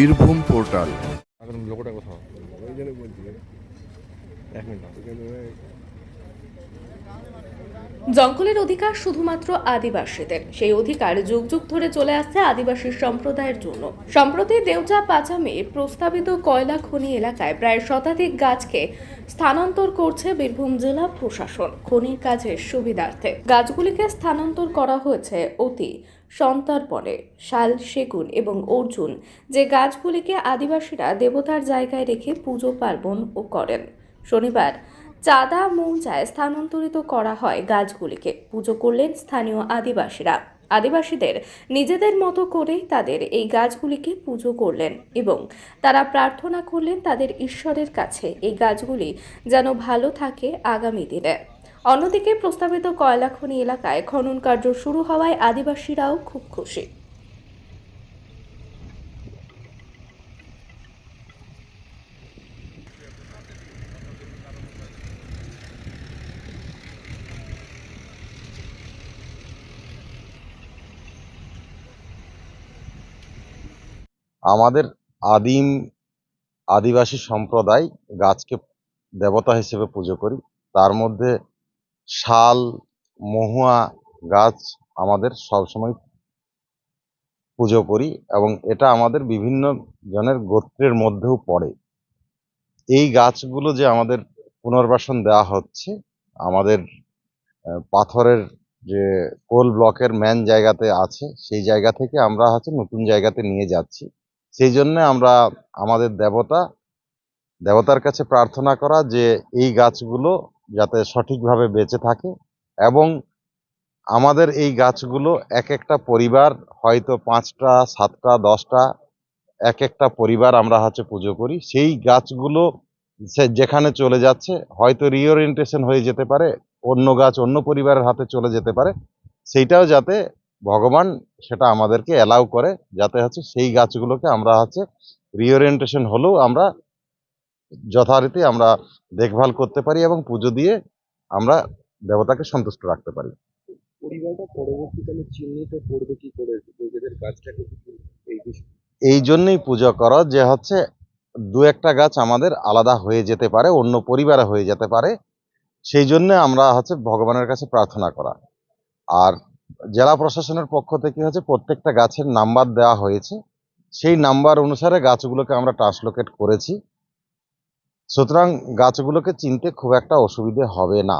Birbhum portal. জঙ্গলের অধিকার শুধুমাত্র আদিবাসীদের। সেই অধিকার যুগ যুগ ধরে চলে আসছে আদিবাসী সম্প্রদায়ের জন্য। সম্প্রতি দেউচা পাচামে প্রস্তাবিত কয়লা খনি এলাকায় প্রায় শতাধিক গাছকে স্থানান্তর করছে বীরভূম জেলা প্রশাসন। খনির কাজের সুবিধার্থে গাছগুলিকে স্থানান্তর করা হয়েছে অতি সন্তর্পণে শাল, সেগুন এবং অর্জুন যে গাছগুলিকে আদিবাসীরা দেবতার জায়গায় রেখে পুজো, পার্বণ ও করেন। শনিবার চাঁদা মৌজায় স্থানান্তরিত করা হয় গাছগুলিকে। পুজো করলেন স্থানীয় আদিবাসীরা। আদিবাসীদের নিজেদের মতো করেই তাদের এই গাছগুলিকে পুজো করলেন এবং তারা প্রার্থনা করলেন তাদের ঈশ্বরের কাছে এই গাছগুলি যেন ভালো থাকে আগামী দিনে। অন্যদিকে প্রস্তাবিত কয়লা খনি এলাকায় খনন কার্য শুরু হওয়ায় আদিবাসীরাও খুব খুশি। আমাদের আদিম আদিবাসী সম্প্রদায় গাছকে দেবতা হিসেবে পুজো করি। তার মধ্যে শাল, মহুয়া গাছ আমাদের সবসময় পুজো করি এবং এটা আমাদের বিভিন্ন জনের গোত্রের মধ্যেও পড়ে। এই গাছগুলো যে আমাদের পুনর্বাসন দেওয়া হচ্ছে, আমাদের পাথরের যে কোল ব্লকের ম্যান জায়গাতে আছে, সেই জায়গা থেকে আমরা হচ্ছে নতুন জায়গাতে নিয়ে যাচ্ছি। সেই জন্য আমরা আমাদের দেবতা, দেবতার কাছে প্রার্থনা করা যে এই গাছগুলো সঠিকভাবে বেঁচে থাকে এবং আমাদের এই গাছগুলো এক একটা পরিবার, হয়তো পাঁচটা, সাতটা, দশটা এক একটা পরিবার আমরা হচ্ছে পুজো করি। সেই গাছগুলো সে যেখানে চলে যাচ্ছে, হয়তো রিওরিয়েন্টেশন হয়ে যেতে পারে, অন্য গাছ অন্য পরিবারের হাতে চলে যেতে পারে, সেইটাও যাতে ভগবান সেটা আমাদেরকে অ্যালাউ করে, যাতে হচ্ছে সেই গাছগুলোকে আমরা হচ্ছে রিওরিয়েন্টেশন হলেও আমরা যথারীতি আমরা দেখভাল করতে পারি এবং পুজো দিয়ে আমরা দেবতাকে সন্তুষ্ট রাখতে পারি। পরিবারটা পরবর্তীকালে চিহ্নিত করবে কি করে? নিজেদের গাছটাকে এই এই জন্যই পুজো করো যে হচ্ছে দু একটা গাছ আমাদের আলাদা হয়ে যেতে পারে অন্য পরিবারে হয়ে যেতে পারে। সেই জন্য আমরা হচ্ছে ভগবানের কাছে প্রার্থনা করা। আর জেলা প্রশাসনের পক্ষ থেকে হচ্ছে প্রত্যেকটা গাছের নাম্বার দেওয়া হয়েছে। সেই নাম্বার অনুসারে গাছগুলোকে আমরা ট্রান্সলোকেট করেছি। সুতরাং গাছগুলোকে চিনতে খুব একটা অসুবিধে হবে না।